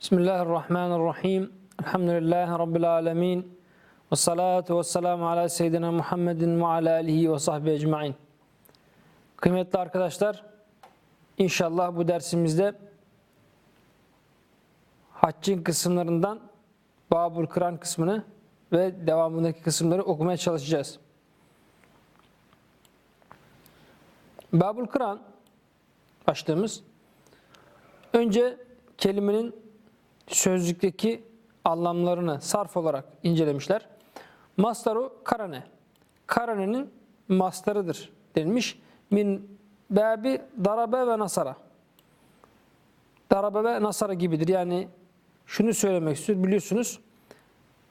Bismillahirrahmanirrahim. Elhamdülillahi Rabbil alemin. Ve salatu ve selamu ala seyyidina Muhammedin ve ala alihi ve sahbihi ecma'in. Kıymetli arkadaşlar, inşallah bu dersimizde haccın kısımlarından Babur Kıran kısmını ve devamındaki kısımları okumaya çalışacağız. Babul Kıran başlığımız önce kelimenin sözlükteki anlamlarını sarf olarak incelemişler. Mastaru karane. Karanenin mastarıdır denilmiş. Min babi darabe ve nasara. Darabe ve nasara gibidir. Yani şunu söylemek istiyor. Biliyorsunuz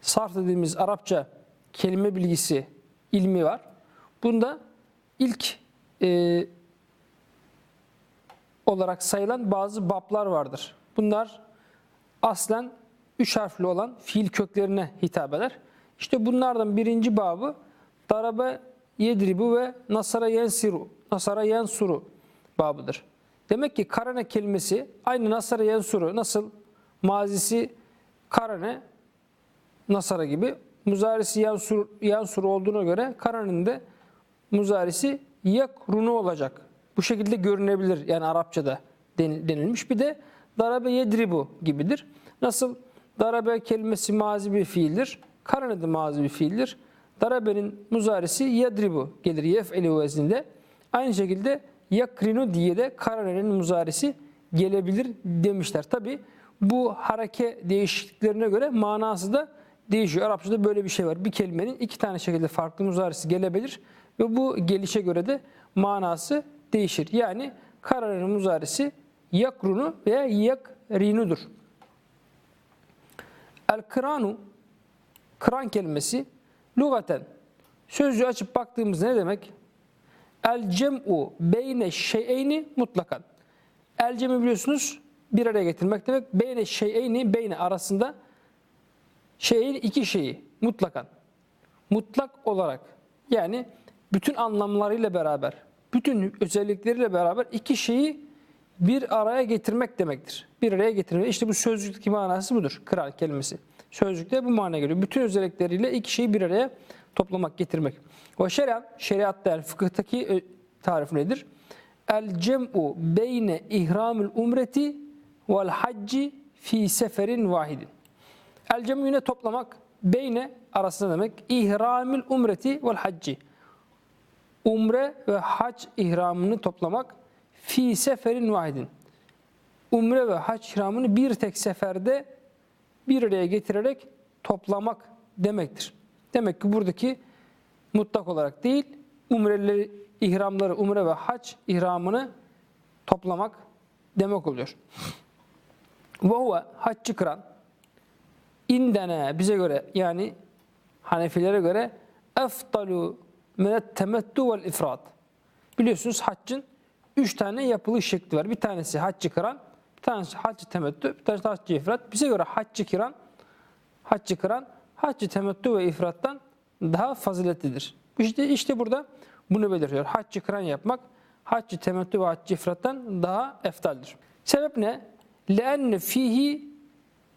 sarf dediğimiz Arapça kelime bilgisi ilmi var. Bunda ilk e, olarak sayılan bazı bablar vardır. Bunlar aslen üç harfli olan fiil köklerine hitap eder. İşte bunlardan birinci babı darabe yedribu ve nasara yensiru, nasara yensuru babıdır. Demek ki karane kelimesi aynı nasara yensuru nasıl mazisi karane nasara gibi muzarisi yansur, yansur olduğuna göre karanenin de muzarisi yakrunu olacak. Bu şekilde görünebilir yani Arapçada denilmiş. Bir de darabe yedribu gibidir. Nasıl darabe kelimesi mazi bir fiildir. Karane de mazi bir fiildir. Darabenin muzarisi yedribu gelir yef'eli vezninde. Aynı şekilde yakrinu diye de karanenin muzarisi gelebilir demişler. Tabi bu hareke değişikliklerine göre manası da değişiyor. Arapçada böyle bir şey var. Bir kelimenin iki tane şekilde farklı muzarisi gelebilir ve bu gelişe göre de manası değişir. Yani karanenin muzarisi yakrunu veya yakrinudur. El kıranu kıran kelimesi lugaten sözcüğü açıp baktığımızda ne demek? El cem'u beyne şeyeyni mutlakan. El cem'i biliyorsunuz bir araya getirmek demek. Beyne şeyeyni beyne arasında şeyin iki şeyi mutlakan. Mutlak olarak yani bütün anlamlarıyla beraber, bütün özellikleriyle beraber iki şeyi bir araya getirmek demektir. Bir araya getirmek. İşte bu sözlükteki manası budur. Kral kelimesi. Sözlükte bu mana geliyor. Bütün özellikleriyle iki şeyi bir araya toplamak, getirmek. Ve şeriat, şeriatta yani fıkıhtaki e, tarif nedir? El cem'u beyne ihramül umreti vel hacci fi seferin vahidin. El cem'u yine toplamak, beyne arasında demek. İhramül umreti vel hacci. Umre ve hac ihramını toplamak fi seferin vahidin. Umre ve hac ihramını bir tek seferde bir araya getirerek toplamak demektir. Demek ki buradaki mutlak olarak değil, umreleri, ihramları, umre ve hac ihramını toplamak demek oluyor. Ve huve haccı kıran indene bize göre yani Hanefilere göre eftalu minet temettu vel ifrat. Biliyorsunuz haccın üç tane yapılış şekli var. Bir tanesi haccı kıran, bir tanesi haccı temettü, bir tanesi haccı ifrat. Bize göre haccı kiran, haccı kıran, haccı temettü ve ifrattan daha faziletlidir. İşte, işte burada bunu belirtiyor. Haccı kıran yapmak, haccı temettü ve haccı ifrattan daha eftaldir. Sebep ne? لَاَنَّ fihi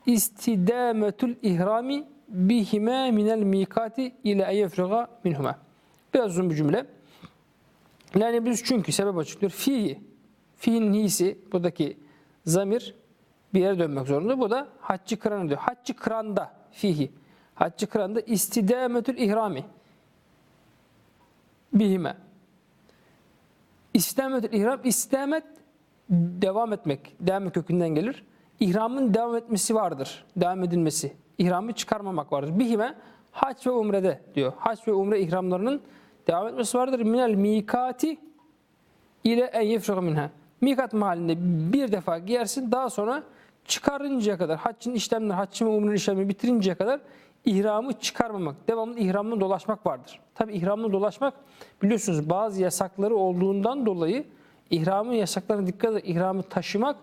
istidametul ihrami bihime minel mikati ile eyefriga minhuma. Biraz uzun bir cümle. Yani biz çünkü sebep açıklıyor. Fihi, fihin hisi buradaki zamir bir yere dönmek zorunda. Bu da haccı kıran diyor. Haccı kıranda fihi. Haccı kıranda istidametül ihrami. Bihime. İstidametül ihram, istidamet devam etmek. Devam kökünden gelir. İhramın devam etmesi vardır. Devam edilmesi. İhramı çıkarmamak vardır. Bihime hac ve umrede diyor. Hac ve umre ihramlarının devam etmesi vardır. Minel mikati ile en yefruga minha. Mikat mahallinde bir defa giyersin. Daha sonra çıkarıncaya kadar, haccın işlemleri, haccın ve umrenin işlemini bitirinceye kadar ihramı çıkarmamak, devamlı ihramla dolaşmak vardır. Tabi ihramla dolaşmak biliyorsunuz bazı yasakları olduğundan dolayı ihramın yasaklarına dikkat edin. ihramı taşımak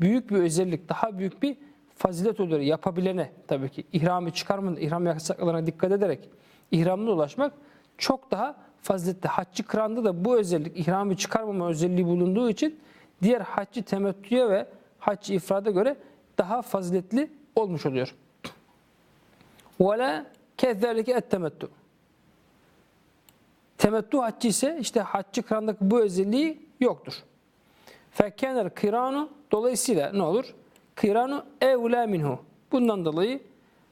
büyük bir özellik, daha büyük bir fazilet olur yapabilene tabii ki. ihramı çıkarmadan, ihram yasaklarına dikkat ederek ihramla dolaşmak çok daha faziletli. Haccı kıranda da bu özellik, ihramı çıkarmama özelliği bulunduğu için diğer haccı temettüye ve haccı ifrada göre daha faziletli olmuş oluyor. وَلَا كَذَّلِكَ ettemettu. Temettü haccı ise işte haccı kırandaki bu özelliği yoktur. Fekkener kıranu dolayısıyla ne olur? Kıranu evla minhu. Bundan dolayı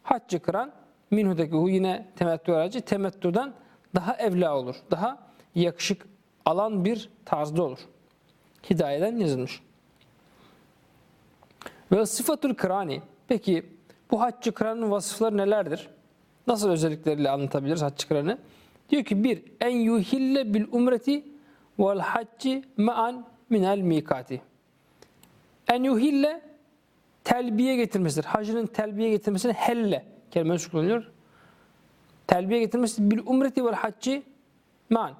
haccı kıran minhu'daki hu yine temettü aracı temettüden daha evla olur. Daha yakışık alan bir tarzda olur. Hidayeden yazılmış. Ve sıfatul kırani. Peki bu haccı kıranın vasıfları nelerdir? Nasıl özellikleriyle anlatabiliriz haccı kıranı? Diyor ki bir, en yuhille bil umreti vel hacci ma'an minel mikati. En yuhille telbiye getirmesidir. Hacının telbiye getirmesine helle kelimesi kullanılıyor. Telbiye getirmesi bil umreti vel hacci ma'an.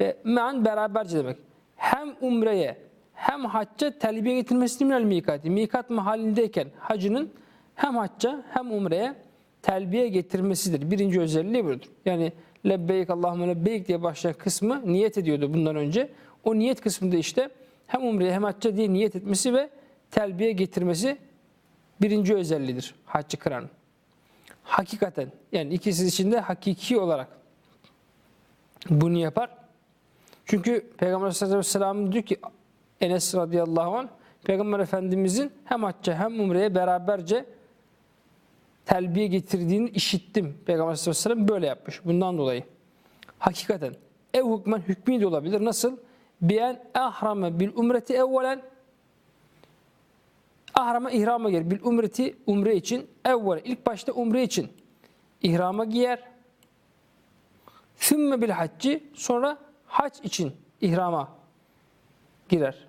Be, ma'an beraberce demek. Hem umreye hem hacca telbiye getirmesi minel mikati. Mikat mahallindeyken hacının hem hacca hem umreye telbiye getirmesidir. Birinci özelliği budur. Yani lebbeyk Allahümme lebbeyk diye başlayan kısmı niyet ediyordu bundan önce. O niyet kısmında işte hem umreye hem hacca diye niyet etmesi ve telbiye getirmesi birinci özelliğidir haccı kıran. Hakikaten yani ikisi içinde hakiki olarak bunu yapar. Çünkü Peygamber Aleyhisselatü Vesselam diyor ki Enes radıyallahu anh Peygamber Efendimizin hem hacca hem umreye beraberce telbiye getirdiğini işittim. Peygamber Aleyhisselatü Vesselam böyle yapmış. Bundan dolayı. Hakikaten ev hükmen hükmü de olabilir. Nasıl? Biyen ahrame bil umreti evvelen ahrama ihrama girer. Bil umreti umre için evvel ilk başta umre için ihrama giyer. Sümme bil hacci sonra hac için ihrama girer.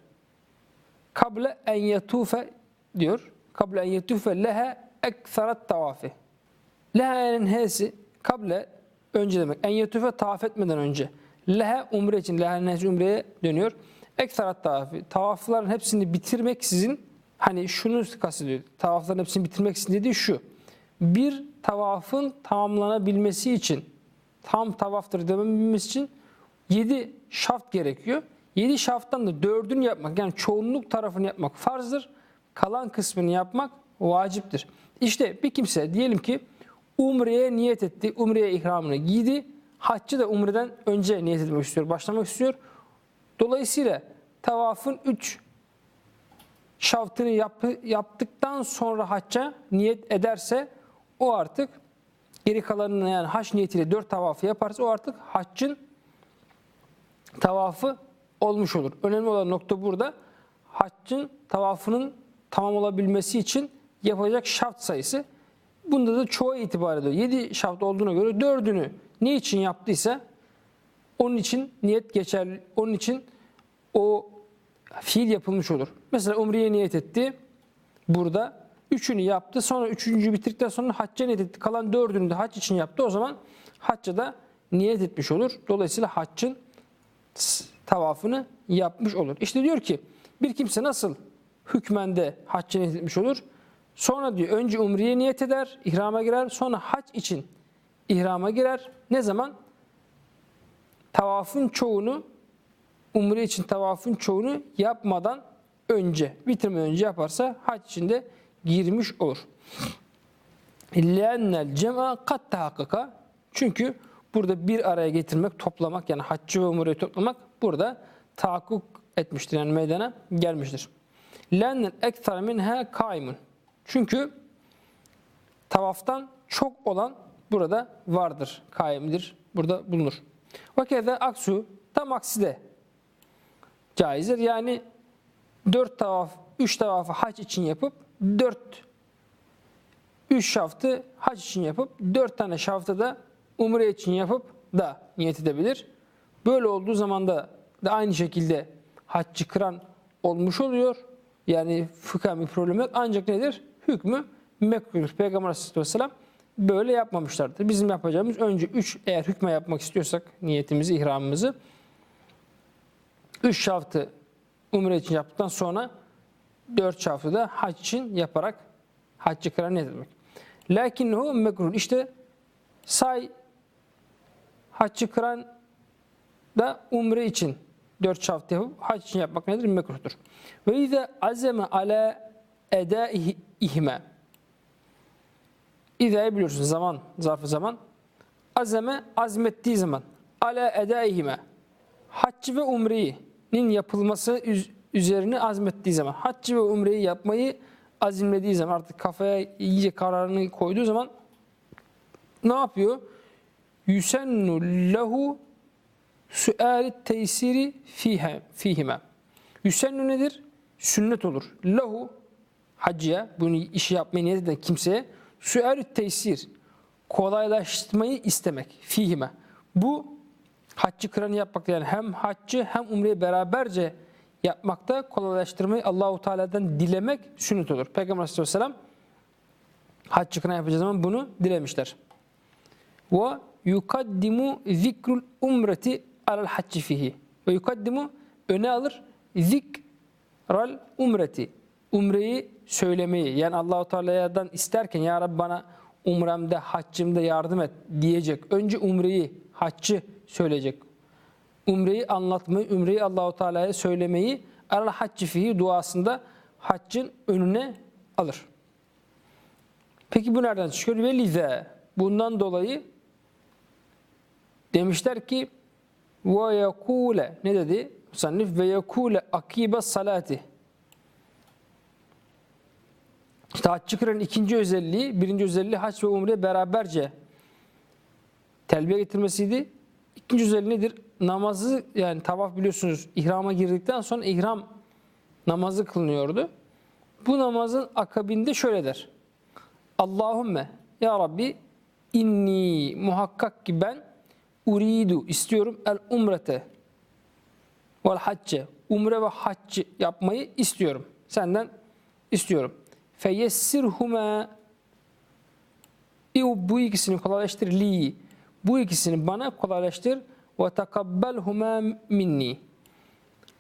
Kable en yetufe diyor. Kable en yetufe lehe ekserat tavafi. Lehe'nin h'si kable önce demek. En yetufe tavaf etmeden önce. Lehe umre için. Lehe'nin h'si umreye dönüyor. Ekserat tavafi. Tavafların hepsini bitirmek sizin hani şunu kastediyor. Tavafların hepsini bitirmek için dediği şu. Bir tavafın tamamlanabilmesi için tam tavaftır demebilmesi için 7 şaft gerekiyor. 7 şafttan da dördünü yapmak yani çoğunluk tarafını yapmak farzdır. Kalan kısmını yapmak vaciptir. İşte bir kimse diyelim ki umreye niyet etti, umreye ihramını giydi. Haccı da umreden önce niyet etmek istiyor, başlamak istiyor. Dolayısıyla tavafın 3 şaftını yap, yaptıktan sonra hacca niyet ederse o artık geri kalanını yani hac niyetiyle 4 tavafı yaparsa o artık haccın tavafı olmuş olur. Önemli olan nokta burada haccın tavafının tamam olabilmesi için yapacak şart sayısı. Bunda da çoğu itibar ediyor. 7 şart olduğuna göre 4'ünü ne için yaptıysa onun için niyet geçer. Onun için o fiil yapılmış olur. Mesela umreye niyet etti. Burada üçünü yaptı. Sonra üçüncü bitirdikten sonra hacca niyet etti. Kalan dördünü de hac için yaptı. O zaman hacca da niyet etmiş olur. Dolayısıyla haccın tavafını yapmış olur. İşte diyor ki bir kimse nasıl hükmende hacca niyet etmiş olur? Sonra diyor önce umreye niyet eder, ihrama girer. Sonra hac için ihrama girer. Ne zaman? Tavafın çoğunu, umre için tavafın çoğunu yapmadan önce, bitirmeden önce yaparsa hac içinde girmiş olur. لَاَنَّ الْجَمَا قَدْ تَحَقَّقَ Çünkü burada bir araya getirmek, toplamak yani haccı ve umreyi toplamak burada tahakkuk etmiştir. Yani meydana gelmiştir. لَاَنَّ الْاَكْثَرَ مِنْهَا kaimun. Çünkü tavaftan çok olan burada vardır, kaimdir, burada bulunur. Vakede aksu, tam aksi de caizdir. Yani dört tavaf, üç tavafı hac için yapıp dört üç şaftı hac için yapıp dört tane şaftı da umre için yapıp da niyet edebilir. Böyle olduğu zaman da, da aynı şekilde haccı kıran olmuş oluyor. Yani fıkha bir problem yok. Ancak nedir? Hükmü mekruh. Peygamber Aleyhisselatü Vesselam böyle yapmamışlardır. Bizim yapacağımız önce üç eğer hükme yapmak istiyorsak niyetimizi, ihramımızı üç şaftı umre için yaptıktan sonra dört şaftı da hac için yaparak haccı kıran ne demek? Lakinnehu mekruh. İşte say haccı kıran da umre için dört şaft yapıp hac için yapmak nedir? Mekruhtur. Ve izâ azeme ala edaihime. İda'yı biliyorsun zaman, zarfı zaman. Azeme azmettiği zaman. Ala edaihime. Haccı ve umrenin yapılması üz- üzerine azmettiği zaman. Haccı ve umreyi yapmayı azimlediği zaman artık kafaya iyice kararını koyduğu zaman ne yapıyor? Yusennu lehu suali teysiri fihe, fihime. Yusennu nedir? Sünnet olur. Lehu hacıya, bunu işi yapmayı niyet eden kimseye suali teysir, kolaylaştırmayı istemek fihime. Bu haccı kıranı yapmakta yani hem haccı hem umreyi beraberce yapmakta kolaylaştırmayı Allahu Teala'dan dilemek sünnet olur. Peygamber Aleyhisselam haccı kıran yapacağı zaman bunu dilemişler. Ve yukaddimu zikrul umreti alel hacci fihi. Ve yukaddimu öne alır zikral umreti. Umreyi söylemeyi. Yani Allahu Teala'dan isterken ya Rabbi bana umremde, haccımda yardım et diyecek. Önce umreyi, haccı söyleyecek. Umreyi anlatmayı, umreyi Allahu Teala'ya söylemeyi alel hacci fihi duasında haccın önüne alır. Peki bu nereden çıkıyor? Ve lize. Bundan dolayı demişler ki ve yekule ne dedi? Musannif ve yekule akibe salati. İşte haccı kıranın ikinci özelliği, birinci özelliği hac ve umre beraberce telbiye getirmesiydi. İkinci özelliği nedir? Namazı yani tavaf biliyorsunuz ihrama girdikten sonra ihram namazı kılınıyordu. Bu namazın akabinde şöyle der. Allahümme ya Rabbi inni muhakkak ki ben uridu istiyorum el umrete vel hacce umre ve haccı yapmayı istiyorum. Senden istiyorum. Feyessirhuma bu ikisini kolaylaştır li. Bu ikisini bana kolaylaştır ve takabbelhuma minni.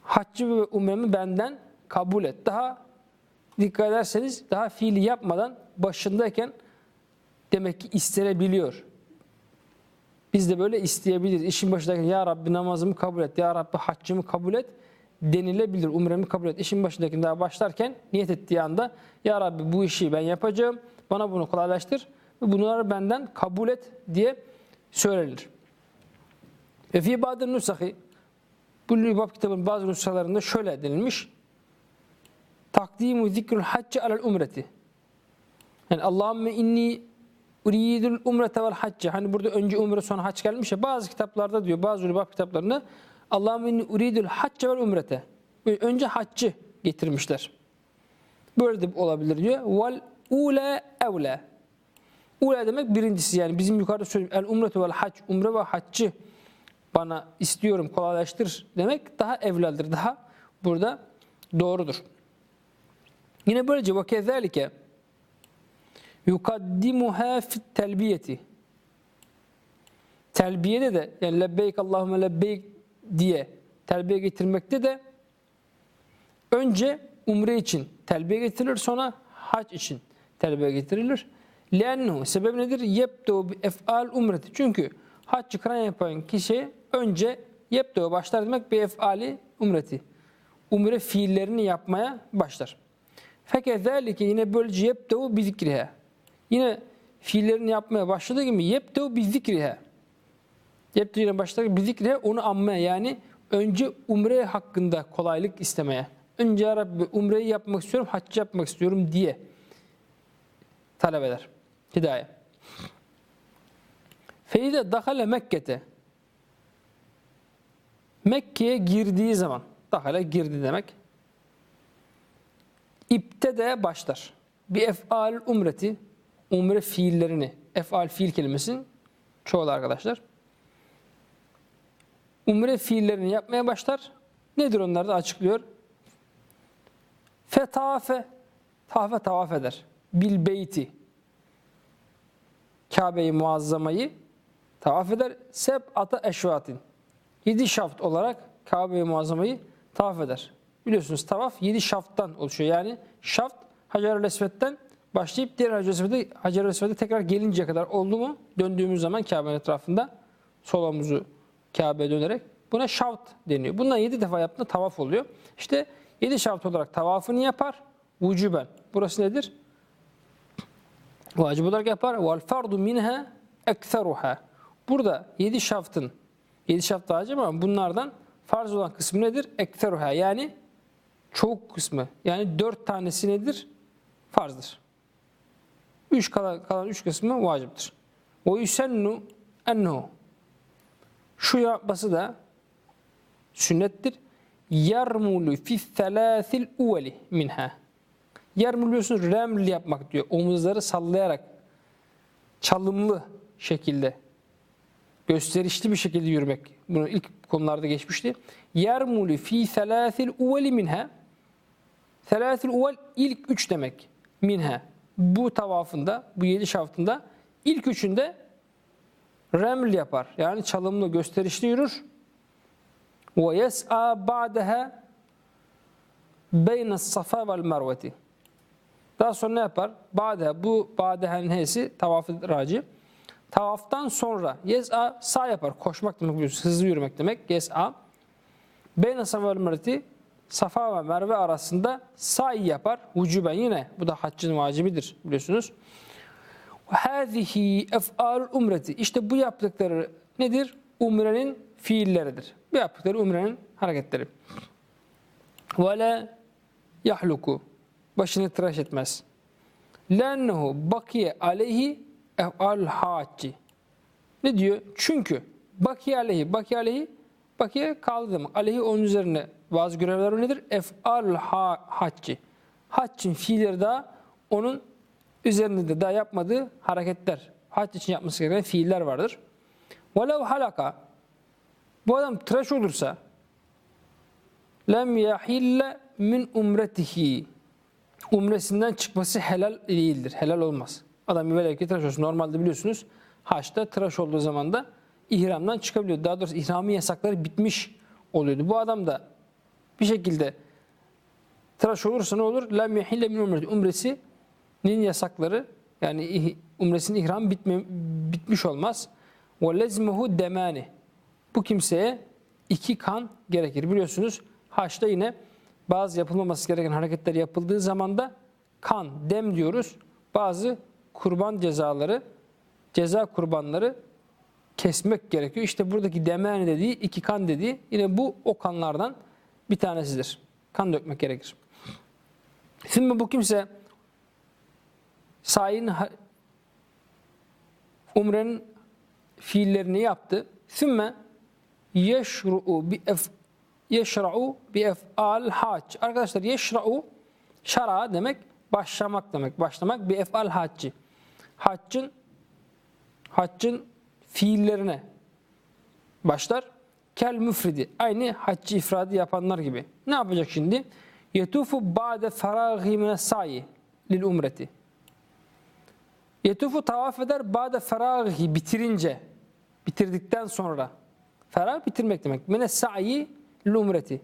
Haccı ve umremi benden kabul et. Daha dikkat ederseniz daha fiili yapmadan başındayken demek ki istenebiliyor. Biz de böyle isteyebiliriz. İşin başındayken ya Rabbi namazımı kabul et, ya Rabbi haccımı kabul et denilebilir. Umremi kabul et. İşin başındayken daha başlarken niyet ettiği anda ya Rabbi bu işi ben yapacağım. Bana bunu kolaylaştır ve bunları benden kabul et diye söylenir. Ve fi bazı nusahi bu Lübab kitabın bazı nüshalarında şöyle denilmiş. Takdimu zikrul hacci alel umreti. Yani Allahümme inni uridul umrete vel hacce. Hani burada önce umre sonra hac gelmiş ya. Bazı kitaplarda diyor, bazı Lübab kitaplarında Allahümme inni uridul hacce vel umrete. Önce haccı getirmişler. Böyle de olabilir diyor. Vel ule evle. Ule demek birincisi yani bizim yukarıda söylediğim el umretu vel hac. Umre ve haccı bana istiyorum kolaylaştır demek daha evveldir. Daha burada doğrudur. Yine böylece ve kezalike yukaddimuha fit telbiyeti. Telbiyede de yani lebbeyk Allahümme lebbeyk diye telbiye getirmekte de önce umre için telbiye getirilir sonra hac için telbiye getirilir. Lennu sebep nedir? Yebdu bi ef'al umreti. Çünkü haccı kıran yapan kişi önce yebdu başlar demek bi ef'ali umreti. Umre fiillerini yapmaya başlar. Fekezalike yine böylece yebdu bi zikriha. Yine fiillerini yapmaya başladığı gibi yebdu bi zikriha. Yebdu yine başlar bi zikriha onu anmaya yani önce umre hakkında kolaylık istemeye. Önce ya Rabbi umreyi yapmak istiyorum, haccı yapmak istiyorum diye talep eder. Hidayet. Feyde dakale Mekke'te Mekke'ye girdiği zaman dakale girdi demek. İpte başlar. Bir efal umreti umre fiillerini efal fiil kelimesinin çoğulu arkadaşlar. Umre fiillerini yapmaya başlar. Nedir onlar da açıklıyor. Fetafe tafe tavaf eder. Bil beyti Kabe-i Muazzama'yı tavaf eder. Seb ata eşvatin. Yedi şaft olarak Kabe-i Muazzama'yı tavaf eder. Biliyorsunuz tavaf yedi şafttan oluşuyor. Yani şaft Hacer-ül Esved'den başlayıp diğer Hacer-ül Esved'e Hacer Esved'e tekrar gelinceye kadar oldu mu döndüğümüz zaman Kabe'nin etrafında sol omuzu Kabe'ye dönerek buna şaft deniyor. Bundan yedi defa yaptığında tavaf oluyor. İşte yedi şaft olarak tavafını yapar Vücuben. Burası nedir? Vacip olarak yapar. Vel fardu minha ekseruha. Burada yedi şaftın, yedi şaft vacip ama bunlardan farz olan kısmı nedir? Ekseruha. Yani çoğu kısmı. Yani dört tanesi nedir? Farzdır. Üç kalan, kalan üç kısmı vaciptir. Ve yusennu ennehu. Şu yapması da sünnettir. Yermulu fi thelâthil uvveli minha. Yermul biliyorsunuz reml yapmak diyor. Omuzları sallayarak çalımlı şekilde gösterişli bir şekilde yürümek. Bunu ilk konularda geçmişti. Yermulu fi thelâthil uvveli minha. Thelâthil uvvel ilk üç demek. Minha. Bu tavafında, bu yedi şaftında ilk üçünde reml yapar. Yani çalımlı, gösterişli yürür. Ve yes'a ba'daha beyne safa vel merveti. Daha sonra ne yapar? Ba'de bu ba'dehenin hesi tavafı raci. Tavaftan sonra yes'a sağ yapar. Koşmak demek. Hızlı yürümek demek. Yes'a. Beyne safa vel merveti Safa ve Merve arasında sa'i yapar. Vücuben yine. Bu da haccın vacibidir biliyorsunuz. Hâzihi ef'alul umreti. İşte bu yaptıkları nedir? Umrenin fiilleridir. Bu yaptıkları umrenin hareketleri. Ve la yahluku. Başını tıraş etmez. Lennehu bakiye aleyhi ef'al hacci. Ne diyor? Çünkü bakiye aleyhi, bakiye aleyhi, bakiye kaldı demek. Aleyhi onun üzerine bazı görevler nedir? Ef'al ha, hacci. Haccın fiilleri daha onun üzerinde de daha yapmadığı hareketler. Hac için yapması gereken fiiller vardır. Velev halaka bu adam tıraş olursa lem yahille min umretihi umresinden çıkması helal değildir. Helal olmaz. Adam bir ki tıraş olsun. Normalde biliyorsunuz haçta tıraş olduğu zaman da ihramdan çıkabiliyor. Daha doğrusu ihramın yasakları bitmiş oluyordu. Bu adam da bir şekilde tıraş olursa ne olur? Lem yahille min umreti. Umresinin yasakları yani umresinin ihram bitme, bitmiş olmaz. Ve lezmehu demani. Bu kimseye iki kan gerekir. Biliyorsunuz haçta yine bazı yapılmaması gereken hareketler yapıldığı zaman da kan, dem diyoruz. Bazı kurban cezaları, ceza kurbanları kesmek gerekiyor. İşte buradaki demeni dediği, iki kan dediği yine bu o kanlardan bir tanesidir. Kan dökmek gerekir. Şimdi bu kimse sayin umrenin fiillerini yaptı. Sümme yeşru'u bi yeşra'u bi ef'al hac. Arkadaşlar yeşra'u şara demek başlamak demek. Başlamak bi ef'al hacci. Haccın haccın fiillerine başlar. Kel müfridi. Aynı haccı ifradı yapanlar gibi. Ne yapacak şimdi? Yetufu ba'de feraghi mine sa'i lil umreti. Yetufu tavaf eder ba'de feraghi bitirince. Bitirdikten sonra. Ferah bitirmek demek. Mine sa'i lil umreti.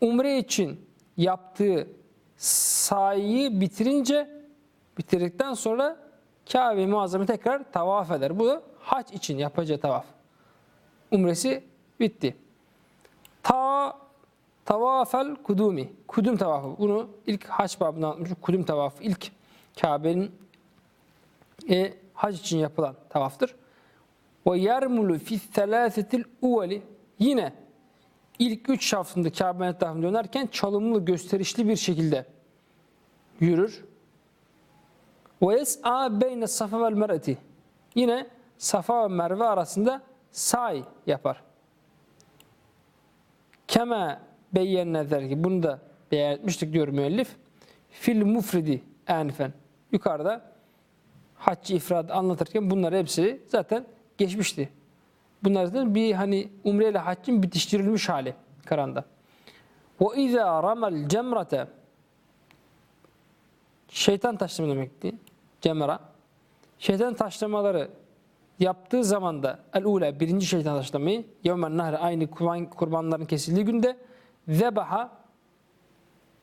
Umre için yaptığı sa'i bitirince bitirdikten sonra Kabe-i Muazzam'ı tekrar tavaf eder. Bu hac için yapacağı tavaf. Umresi bitti. Ta tavafel kudumi. Kudüm tavafı. Bunu ilk hac babında anlatmışım. Kudüm tavafı ilk Kabe'nin e, hac için yapılan tavaftır. Ve yermulu fi selâsetil uvveli. Yine ilk üç şaftında Kabe'nin etrafında dönerken çalımlı, gösterişli bir şekilde yürür. Ve yes'a beyne safa vel mer'eti. Yine Safa ve Merve arasında say yapar. Keme beyyenne der ki bunu da beyan etmiştik diyor müellif. Fil mufridi enifen. Yukarıda haccı ifradı anlatırken bunlar hepsi zaten geçmişti. Bunlar zaten bir hani umre ile haccın bitiştirilmiş hali Kur'an'da. Ve izâ ramel cemrate şeytan taşlama demekti. Cemra. Şeytan taşlamaları yaptığı zaman da el-ula birinci şeytan taşlamayı yevmen nahri aynı kurban, kurbanların kesildiği günde zebaha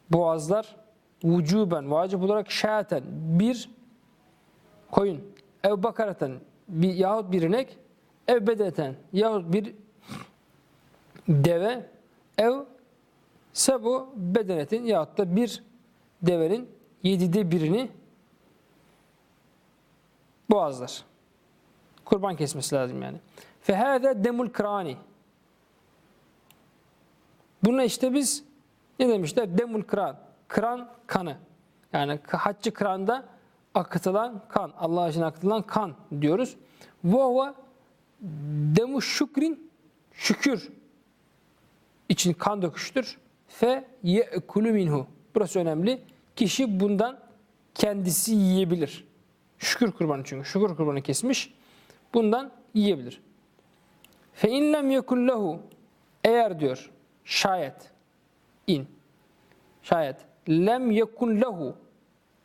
boğazlar vücuben vacip olarak şayaten bir koyun ev bakareten bir, yahut bir inek ev bedeten yahut bir deve ev sebu bedenetin yahut da bir devenin yedide birini boğazlar. Kurban kesmesi lazım yani. Fehâze demul krani. Buna işte biz ne demişler? Demul kran. Kran kanı. Yani haccı kranda akıtılan kan. Allah için akıtılan kan diyoruz. Vahva demu şükrin şükür için kan döküştür. Fe ye'kulu minhu. Burası önemli. Kişi bundan kendisi yiyebilir. Şükür kurbanı çünkü. Şükür kurbanı kesmiş. Bundan yiyebilir. Fe in lem yekun lehu eğer diyor şayet in şayet lem yekun lehu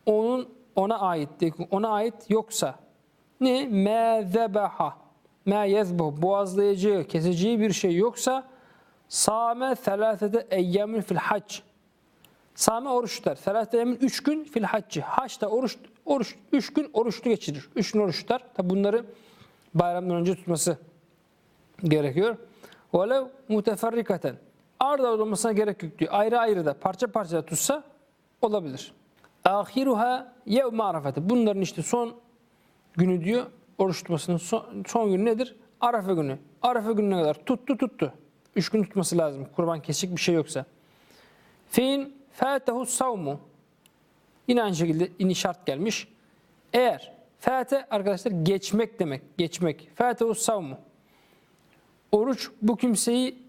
onun ona ait ona ait yoksa ne me zebaha me yezbuh boğazlayacağı keseceği bir şey yoksa same selasete eyyamin fil hac Same oruç tutar. Selasete eyyamin 3 gün fil haccı. Haçta oruç oruç 3 gün oruçlu geçirir. 3 gün oruç tutar. Tabi bunları bayramdan önce tutması gerekiyor. Velev muteferrikaten. Arda olmasına gerek yok diyor. Ayrı ayrı da parça parça da tutsa olabilir. Ahiruha yevme arafete. Bunların işte son günü diyor. Oruç tutmasının son, son günü nedir? Arafa günü. Arafa gününe kadar tuttu tuttu. Üç gün tutması lazım. Kurban kesecek bir şey yoksa. Fein fâtehu savmu. Yine aynı şekilde ini şart gelmiş. Eğer fâte arkadaşlar geçmek demek. Geçmek. Fâtehu savmu. Oruç bu kimseyi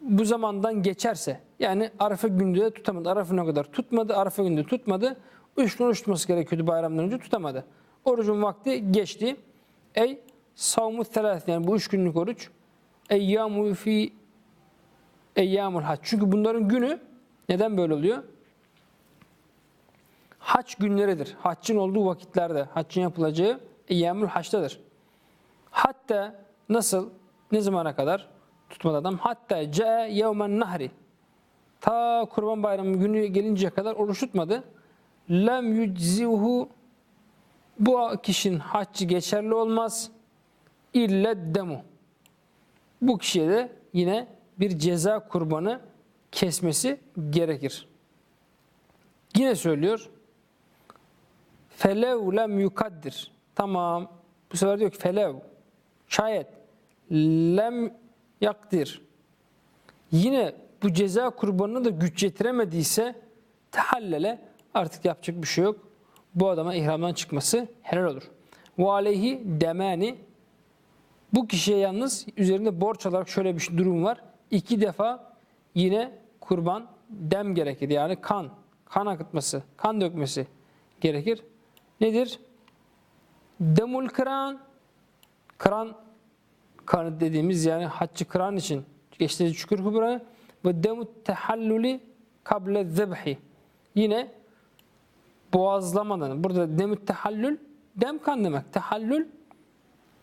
bu zamandan geçerse yani Arafa günü de tutamadı. Arafa kadar tutmadı. Arafa günü de tutmadı. Üç gün oruç tutması gerekiyordu bayramdan önce tutamadı. Orucun vakti geçti. Ey savmu telat yani bu üç günlük oruç. Eyyamu fi eyyamul hac. Çünkü bunların günü neden böyle oluyor? Haç günleridir. Haccın olduğu vakitlerde, haccın yapılacağı eyyamul haçtadır. Hatta nasıl, ne zamana kadar tutmadı adam? Hatta ce yevmen nahri. Ta kurban bayramı günü gelinceye kadar oruç tutmadı. Lem yüczihu bu kişinin haccı geçerli olmaz. İlle demu. Bu kişiye de yine bir ceza kurbanı kesmesi gerekir. Yine söylüyor. Felev lem yukaddir. Tamam. Bu sefer diyor ki felev. Şayet lem yakdir. Yine bu ceza kurbanını da güç yetiremediyse tehallele artık yapacak bir şey yok. Bu adama ihramdan çıkması helal olur. Ve aleyhi demani bu kişiye yalnız üzerinde borç olarak şöyle bir durum var. İki defa yine kurban dem gerekir. Yani kan, kan akıtması, kan dökmesi gerekir. Nedir? Demul kıran, kıran kanı dediğimiz yani haccı kıran için geçtiği şükür kubra ve demut tehalluli kable zebhi. Yine boğazlamadan. Burada demut tehallül dem kan demek. Tehallül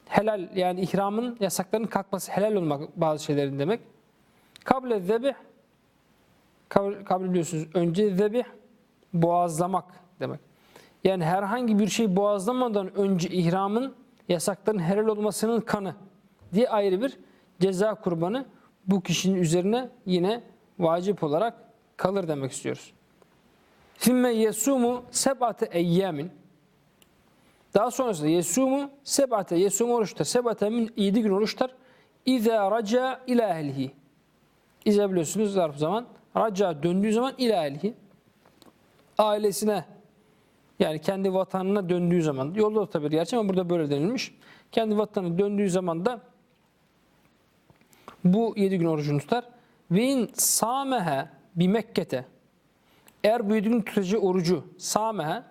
helal yani ihramın yasaklarının kalkması helal olmak bazı şeylerin demek. Kable zebih kabul biliyorsunuz önce zebih boğazlamak demek. Yani herhangi bir şey boğazlamadan önce ihramın yasakların helal olmasının kanı diye ayrı bir ceza kurbanı bu kişinin üzerine yine vacip olarak kalır demek istiyoruz. Fimme yesumu sebate eyyamin daha sonrasında yesumu sebate yesumu oruçta sebate min 7 gün oruçlar İza raca ila ehlihi İza biliyorsunuz zarf zaman raca döndüğü zaman ila ehlihi ailesine yani kendi vatanına döndüğü zaman yolda da tabi gerçi ama burada böyle denilmiş. Kendi vatanına döndüğü zaman da bu yedi gün orucunu tutar. Ve in samehe bir Mekke'te eğer bu yedi tutacağı orucu samehe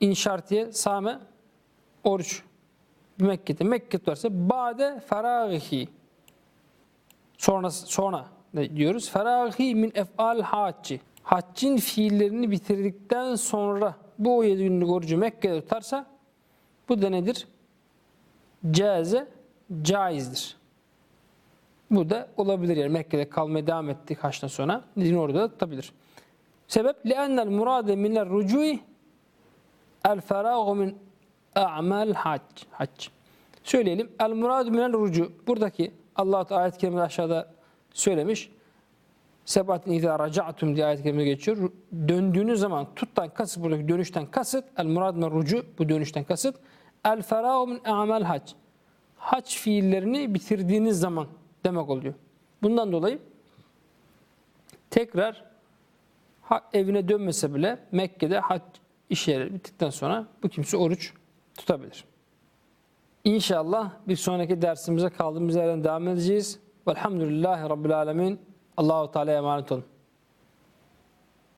in şartiye same oruç bir Mekke'te Mekke tutarsa bade feragihi sonra sonra diyoruz? Ferahi min ef'al hacci haccın fiillerini bitirdikten sonra bu 17 günlük orucu Mekke'de tutarsa bu da nedir? Caze, caizdir. Bu da olabilir yani Mekke'de kalmaya devam etti kaçtan sonra. Dediğini orada da tutabilir. Sebep لِأَنَّ الْمُرَادَ مِنَ الرُّجُوِ الْفَرَاغُ مِنْ اَعْمَالِ hac. hac. Söyleyelim. El muradu minel rucu. Buradaki Allah ayet-i kerimede aşağıda söylemiş. Sebatin idâ raca'tum diye ayet-i kerime geçiyor. Döndüğünüz zaman tuttan kasıt buradaki dönüşten kasıt el murad men rucu bu dönüşten kasıt el ferâhu min a'mel hac. Hac fiillerini bitirdiğiniz zaman demek oluyor. Bundan dolayı tekrar ha- evine dönmese bile Mekke'de hac iş yeri bittikten sonra bu kimse oruç tutabilir. İnşallah bir sonraki dersimize kaldığımız yerden devam edeceğiz. Velhamdülillahi Rabbil Alemin. Allahu Teala'ya emanet olun.